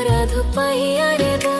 অপরাধ পাইয়া রে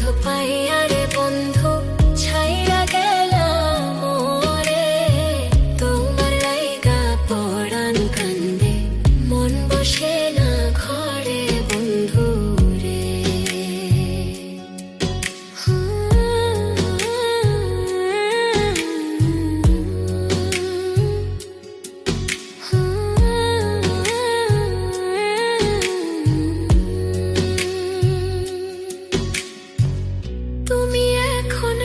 धुपैया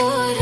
amor